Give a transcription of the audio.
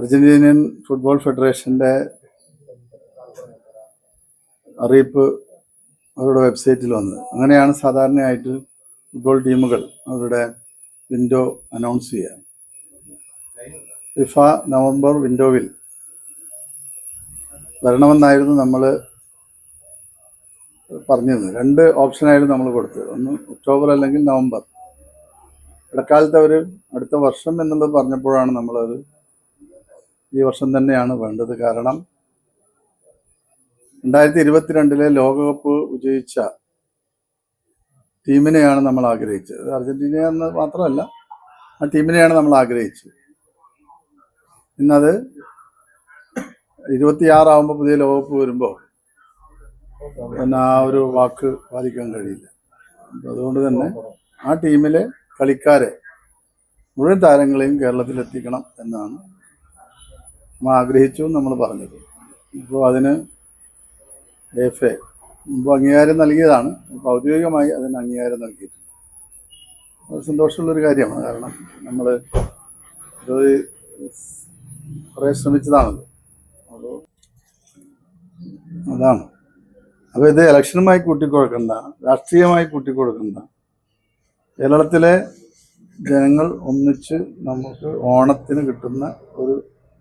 Argentinian football ഫെഡറേഷന്റെ അറിയിപ്പ് അവരുടെ വെബ്സൈറ്റിൽ വന്നത്. അങ്ങനെയാണ് സാധാരണയായിട്ട് ഫുട്ബോൾ ടീമുകൾ അവരുടെ വിൻഡോ അനൗൺസ് ചെയ്യുക. ഫിഫ നവംബർ വിൻഡോവിൽ വരണമെന്നായിരുന്നു നമ്മൾ പറഞ്ഞിരുന്നത്. രണ്ട് ഓപ്ഷനായിരുന്നു നമ്മൾ കൊടുത്തത്. ഒന്ന് ഒക്ടോബർ അല്ലെങ്കിൽ നവംബർ. ഇടക്കാലത്ത് അവർ അടുത്ത വർഷം എന്നുള്ളത് പറഞ്ഞപ്പോഴാണ് നമ്മളത് ഈ വർഷം തന്നെയാണ് വേണ്ടത്. കാരണം രണ്ടായിരത്തി ഇരുപത്തിരണ്ടിലെ ലോകകപ്പ് വിജയിച്ച ടീമിനെയാണ് നമ്മൾ ആഗ്രഹിച്ചത്. അർജന്റീന എന്ന് മാത്രമല്ല ആ ടീമിനെയാണ് നമ്മൾ ആഗ്രഹിച്ചത്. ഇന്നത് ഇരുപത്തിയാറാവുമ്പോൾ പുതിയ ലോകകപ്പ് വരുമ്പോൾ പിന്നെ ആ ഒരു വാക്ക് പാലിക്കാൻ കഴിയില്ല. അതുകൊണ്ട് തന്നെ ആ ടീമിലെ കളിക്കാരെ മുഴുവൻ താരങ്ങളെയും കേരളത്തിലെത്തിക്കണം എന്നാണ് നമ്മൾ ആഗ്രഹിച്ചു നമ്മൾ പറഞ്ഞത്. ഇപ്പോൾ അതിന് എഫ് എ മുമ്പ് അംഗീകാരം നൽകിയതാണ്. ഇപ്പോൾ ഔദ്യോഗികമായി അതിന് അംഗീകാരം നൽകിയിട്ടുണ്ട്. അത് സന്തോഷമുള്ളൊരു കാര്യമാണ്. കാരണം നമ്മൾ ഇത് കുറേ ശ്രമിച്ചതാണല്ലോ അപ്പോൾ അതാണ്. അപ്പോൾ ഇത് ഇലക്ഷനുമായി കൂട്ടിക്കൊടുക്കണ്ട രാഷ്ട്രീയമായി കൂട്ടിക്കൊടുക്കണ്ട. കേരളത്തിലെ ജനങ്ങൾ ഒന്നിച്ച് നമുക്ക് ഓണത്തിന് കിട്ടുന്ന ഒരു